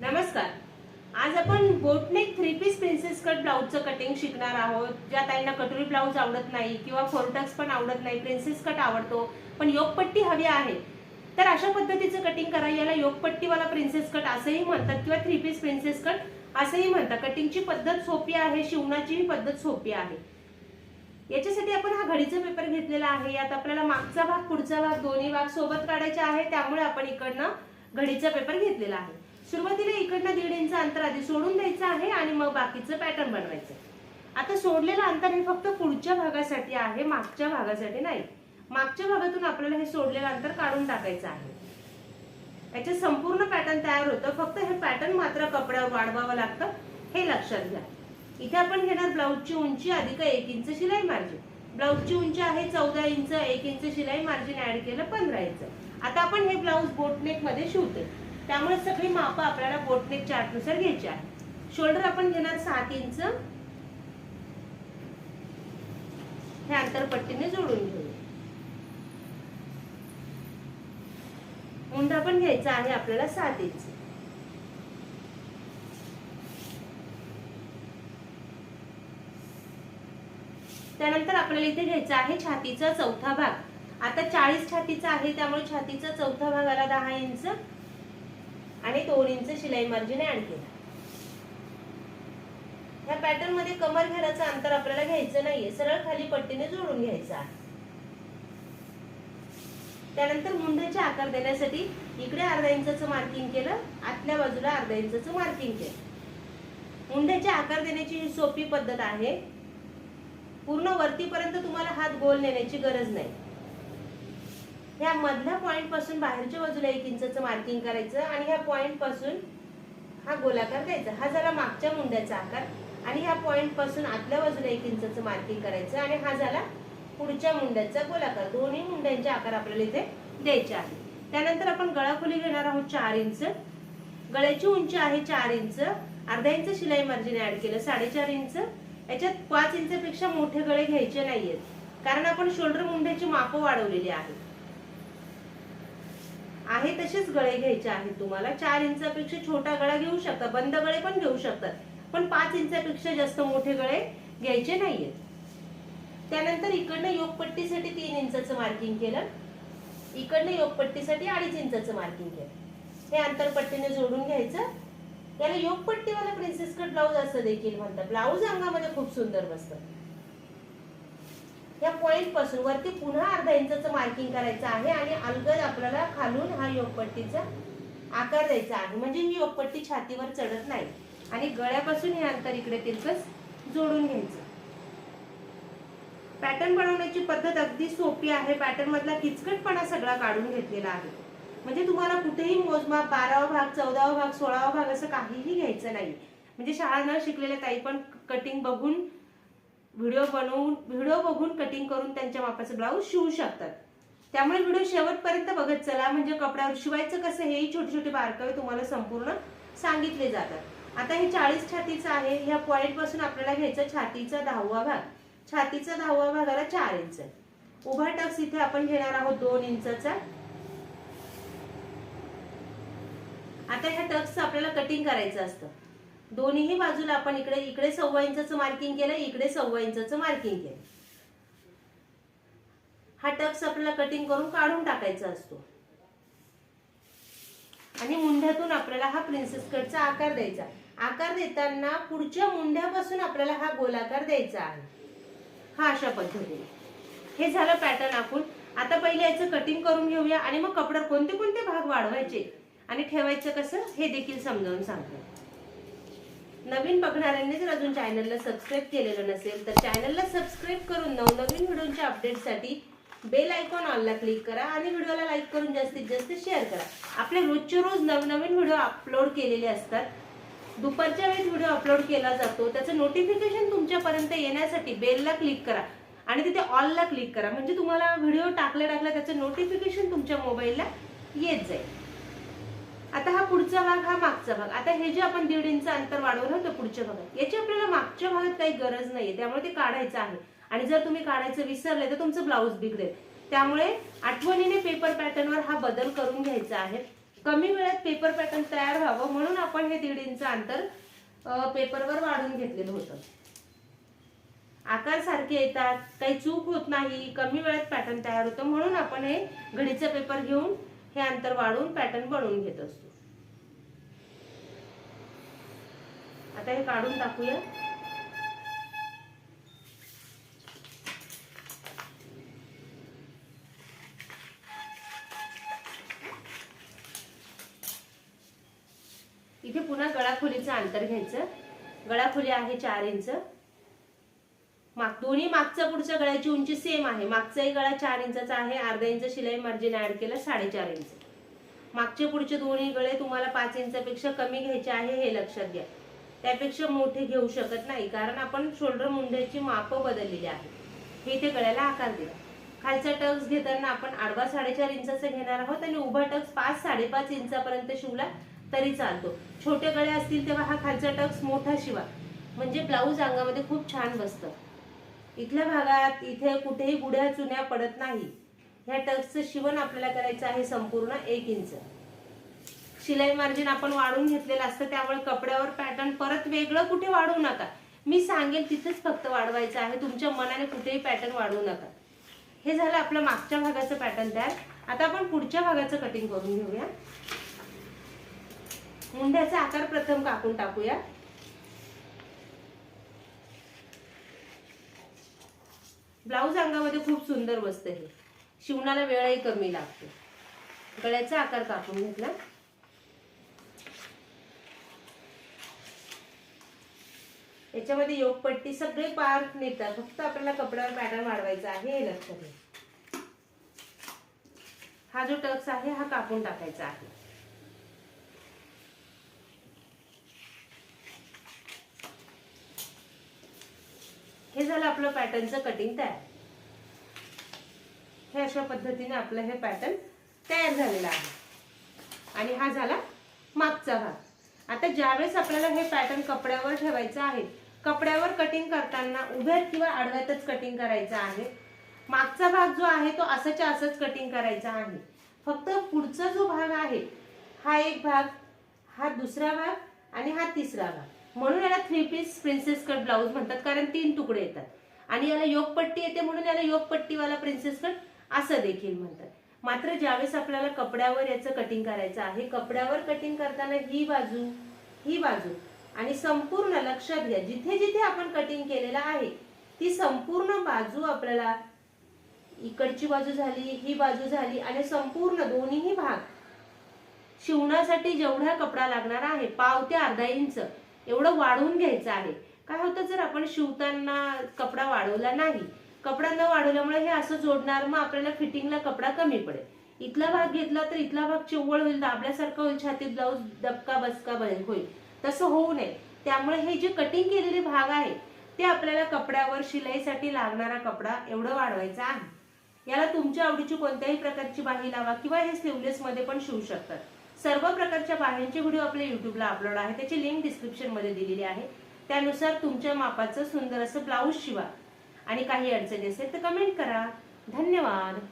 नमस्कार. आज आपण boat neck three piece princess cut ब्लाऊजचं cutting शिकणार आहोत. ज्या ताईंना कटोरी ब्लाऊज आवडत नाही किंवा फोरटक्स पण आवडत नाही प्रिन्सेस कट आवडतो. पण योगपट्टी हवी आहे. तर अशा पद्धतीचं कटिंग करा. याला योगपट्टीवाला प्रिन्सेस कट असंही म्हणतात किंवा थ्री पीस प्रिन्सेस कट असंही म्हणतात. कटिंगची पद्धत सोपी आहे शिवणाचीही पद्धत सोपी आहे. याच्यासाठी आपण हा घडीचा पेपर घेतलेला आहे. यात आपल्याला मागचा भाग पुढचा भाग दोन्ही भाग सोबत काढायचे आहे. त्यामुळे आपण इकडनं घडीचा पेपर घेतलेला आहे. सुरुवातीला इकडनं दीड इंच अंतर आधी सोडून द्यायचं आहे आणि मग बाकीचं पॅटर्न बनवायचं आता सोडलेलं अंतर हे फक्त पुढच्या भागासाठी आहे मागच्या भागासाठी नाही. मागच्या भागातून आपल्याला हे सोडलेलं अंतर काढून टाकायचं आहे. याचे संपूर्ण पॅटर्न तयार होतं. फक्त हे पॅटर्न मात्र कपड्यावर वाढवावं लागतं हे लक्षात घ्या. इथे आपण घेणार ब्लाऊजची उंची अधिक एक इंच शिलाई मार्जिन ब्लाऊजची उंची आहे चौदा इंच एक इंच शिलाई मार्जिन ऍड केलं पंधरा इंच. आता आपण हे ब्लाऊज बोटनेकमध्ये शिवते त्यामुळे सगळी माप आपल्याला बोटनेक चार्टनुसार घ्यायची आहे शोल्डर आपण घेणार सात इंच. हे अंतरपट्टीने जोडून घेऊ मुंडा पण घ्यायचा आहे आपल्याला सात इंच. त्यानंतर आपल्याला इथे घ्यायचा आहे छातीचा चौथा भाग. आता चाळीस छातीचा आहे त्यामुळे छातीचा चौथा भाग आला दहा इंच. आणि दोन इंच शिलाई मार्जिन ऍड केला. ह्या पॅटर्नमध्ये कमर घराचं अंतर आपल्याला घ्यायचं नाहीये. सरळ खाली पट्टीने जोडून घ्यायचं आहे. त्यानंतर मुंड्याचे आकार देण्यासाठी इकडे अर्धा इंचाचं मार्किंग केलं आतल्या बाजूला अर्धा इंचाचं मार्किंग केलं. मुंड्याचे आकार देण्याची ही सोपी पद्धत आहे. पूर्ण वरतीपर्यंत तुम्हाला हात गोल नेण्याची गरज नाही. ह्या मधल्या पॉइंटपासून बाहेरच्या बाजूला एक इंचाचं मार्किंग करायचं आणि ह्या पॉइंटपासून हा गोलाकार द्यायचा. हा झाला मागच्या मुंड्याचा आकार आणि ह्या पॉइंटपासून आतल्या बाजूला एक इंचाचं मार्किंग करायचं आणि हा झाला पुढच्या मुंड्याचा गोलाकार. दोन्ही मुंड्यांचे आकार आपल्याला इथे द्यायचे आहे त्यानंतर आपण गळा खोली घेणार आहोत चार इंच. गळ्याची उंची आहे चार इंच. अर्धा इंच शिलाई मार्जिन ऍड केलं साडेचार इंच. याच्यात पाच इंचापेक्षा मोठे गळे घ्यायचे नाहीयेत. कारण आपण शोल्डर मुंड्याची मापं वाढवलेली आहे. आहे तसेच गळे घ्यायचे आहेत तुम्हाला. चार इंचापेक्षा छोटा गळा घेऊ शकता बंद गळे पण घेऊ शकतात पण पाच इंचापेक्षा जास्त मोठे गळे घ्यायचे नाहीयेत. त्यानंतर इकडनं योगपट्टीसाठी तीन इंचाचं मार्किंग केलं. इकडनं योगपट्टीसाठी अडीच इंचाचं मार्किंग केलं. हे आंतरपट्टीने जोडून घ्यायचं. याला योगपट्टीवाला प्रिन्सेस कट ब्लाऊज असं देखील म्हणतात. ब्लाऊज अंगामध्ये खूप सुंदर बसतं. या पॉइंटपासून वरती पुन्हा अर्धा इंचाचं मार्किंग करायचं आहे आणि अलगद आपल्याला खालून हा योगपट्टीचा आकार द्यायचा आहे. म्हणजे ही योगपट्टी छातीवर चढत नाही. आणि गळ्यापासून हे अंतर इकडे तिरकस जोडून घ्यायचं. पॅटर्न बनवण्याची पद्धत अगदी सोपी आहे. पॅटर्न मधला किचकटपणा सगळा काढून घेतलेला आहे. म्हणजे तुम्हाला कुठेही मोजमाप बारावा भाग चौदावा भाग सोळावा भाग असं काहीही घ्यायचं नाही. म्हणजे शाळा न शिकलेल्या ताई पण कटिंग बघून व्हिडिओ बनवून व्हिडिओ बघून कटिंग करून त्यांच्या मापाचं ब्लाऊज शिवू शकतात. त्यामुळे व्हिडिओ शेवटपर्यंत बघत चला. म्हणजे कपड्यावर शिवायचं कसं हेही छोटे छोटे बारकावे तुम्हाला संपूर्ण सांगितले जातात. आता हे चाळीस छातीचं आहे. ह्या पॉईंटपासून आपल्याला घ्यायचं छातीचा दहावा भाग. छातीचा दहावा भागाला चार इंच उभा टक्स इथे आपण घेणार आहोत दोन इंचचा आता ह्या टक्सचं आपल्याला कटिंग करायचं असतं. दोन्ही बाजूला आपण इकडे इकडे सव्वा इंचाचं मार्किंग केलं इकडे सव्वा इंचाचं मार्किंग केलं. हा टक्स आपल्याला कटिंग करून काढून टाकायचा असतो. आणि मुंढ्यातून आपल्याला हा प्रिन्सेस कटचा आकार द्यायचा. आकार देताना पुढच्या मुंढ्यापासून आपल्याला हा गोलाकार द्यायचा आहे. हा अशा पद्धतीने. हे झालं पॅटर्न आपण आता पहिले याचं कटिंग करून घेऊया आणि मग कपड्यात कोणते कोणते भाग वाढवायचे? आणि ठेवायचं कसं? हे देखील समजावून सांगतो. नवीन बघणाऱ्यांनी जर अजून चॅनलला सबस्क्राईब केलेलं नसेल तर चॅनलला सबस्क्राईब करून नवनवीन व्हिडिओच्या अपडेटसाठी बेल आयकॉन ऑनला क्लिक करा आणि व्हिडिओला लाईक करून जास्तीत जास्त शेअर करा. आपले रोजचे रोज नवनवीन व्हिडिओ अपलोड केलेले असतात. दुपारच्या वेळेस व्हिडिओ अपलोड केला जातो. त्याचं नोटिफिकेशन तुमच्यापर्यंत येण्यासाठी बेलला क्लिक करा आणि तिथे ऑलला क्लिक करा. म्हणजे तुम्हाला व्हिडिओ टाकल्या टाकल्या त्याचं नोटिफिकेशन तुमच्या मोबाईलला येत जाईल. आता हा पुढचा भाग हा मागचा भाग. आता हे जे आपण दीड इंच अंतर वाढवलं होतं पुढच्या भागात याची आपल्याला मागच्या भागात काही गरज नाहीये. त्यामुळे ते काढायचं आहे. आणि जर तुम्ही काढायचं विसरले तर तुमचं ब्लाऊज बिघडेल. त्यामुळे आठवणीने पेपर पॅटर्नवर हा बदल करून घ्यायचा आहे. कमी वेळात पेपर पॅटर्न तयार व्हावं म्हणून आपण हे दीड इंच अंतर पेपरवर वाढून घेतलेलं होतं. आकार सारखे येतात काही चूक होत नाही कमी वेळात पॅटर्न तयार होतं म्हणून आपण हे घडीचा पेपर घेऊन हे अंतर वाढवून पॅटर्न बनवून घेत असतो. आता हे काढून टाकूया. इथे पुन्हा गळाखोलीचं अंतर घ्यायचं. गळाखोली आहे चार इंच. माग दोन्ही मागचं पुढच्या गळ्याची उंची सेम आहे. मागचाही गळा चार इंचाचा आहे. अर्धा इंच शिलाई मार्जिन ऍड केलं साडेचार इंच. मागचे पुढचे दोन्ही गळे तुम्हाला पाच इंचापेक्षा कमी घ्यायचे आहे हे लक्षात घ्या. त्यापेक्षा मोठे घेऊ शकत नाही कारण आपण शोल्डर मुंड्याची माप बदललेली आहे हे इथे गळ्याला आकार दिला. खालचा टक्स घेताना आपण आडवा साडेचार इंचाचा घेणार आहोत आणि उभा टक्स पाच साडेपाच इंचापर्यंत शिवला तरी चालतो. छोटे गळे असतील तेव्हा हा खालचा टक्स मोठा शिवा. म्हणजे ब्लाऊज अंगामध्ये खूप छान बसतं. इथल्या भागात इथे कुठेही गुढ्या चुन्या पडत नाही. ह्या टक्सचं शिवण आपल्याला करायचं आहे संपूर्ण एक इंच. शिलाई मार्जिन आपण वाढून घेतलेलं असतं त्यामुळे कपड्यावर पॅटर्न परत वेगळं कुठे वाढवू नका. मी सांगेल तिथेच फक्त वाढवायचं आहे तुमच्या मनाने कुठेही पॅटर्न वाढवू नका. हे झालं आपलं मागच्या भागाचं पॅटर्न तयार. आता आपण पुढच्या भागाचं कटिंग करून घेऊया. मुंड्याचा आकार प्रथम कापून टाकूया. ब्लाऊज अंगामध्ये खूप सुंदर बसतं हे शिवणाला वेळही कमी लागतो. गळ्याचा आकार कापून घेतला याच्यामध्ये योगपट्टी सगळे पार निघतात फक्त आपल्याला कपड्यावर पॅटर्न वाढवायचा आहे हे लक्षात घ्या हा जो टक्स आहे हा कापून टाकायचा आहे. हे झालं आपलं पॅटर्नचं कटिंग तयार. हे अशा पद्धतीने आपलं हे पॅटर्न तयार झालेलं आहे. आणि हा झाला मागचा भाग. आता ज्यावेळेस आपल्याला हे पॅटर्न कपड्यावर ठेवायचं आहे कपड्यावर कटिंग करताना उभ्यात किंवा आडव्यातच कटिंग करायचं आहे. मागचा भाग जो आहे तो असाच्या असंच कटिंग करायचा आहे. फक्त पुढचा जो भाग आहे हा एक भाग हा दुसरा भाग आणि हा तिसरा भाग. म्हणून याला three piece princess cut blouse म्हणतात कारण तीन तुकडे येतात. आणि याला योगपट्टी येते म्हणून याला योगपट्टीवाला प्रिन्सेस कट असं देखील म्हणतात. मात्र ज्यावेळेस आपल्याला कपड्यावर याचं कटिंग करायचं आहे कपड्यावर कटिंग करताना ही बाजू ही बाजू. आणि संपूर्ण लक्षात घ्या जिथे जिथे आपण कटिंग केलेलं आहे ती संपूर्ण बाजू आपल्याला इकडची बाजू झाली ही बाजू झाली आणि संपूर्ण दोन्हीही भाग शिवण्यासाठी जेवढा कपडा लागणार आहे पाव ते अर्धा इंच. एवढं वाढवून घ्यायचं आहे. काय होतं जर आपण शिवताना कपडा वाढवला नाही कपडा न वाढवल्यामुळे हे असं जोडणार मग आपल्याला फिटिंगला कपडा कमी पडेल. इथला भाग घेतला तर इथला भाग चिव्वळ होईल दाबल्यासारखा होईल छातीत ब्लाऊज दबका बसका बनेल होईल. तसं होऊ नये. त्यामुळे हे जे कटिंग केलेले भाग आहे ते आपल्याला कपड्यावर शिलाईसाठी लागणारा कपडा एवढं वाढवायचा आहे. याला तुमच्या आवडीची कोणत्याही प्रकारची बाही लावा किंवा हे स्लीवलेस मध्ये पण शिवू शकतात. सर्व प्रकारच्या बाह्यांचे व्हिडिओ आपल्या युट्यूबला अपलोड आहे. त्याची लिंक डिस्क्रिप्शनमध्ये दिलेली आहे. त्यानुसार तुमच्या मापाचं सुंदर असं ब्लाऊज शिवा. आणि काही अडचणी असेल तर कमेंट करा. धन्यवाद.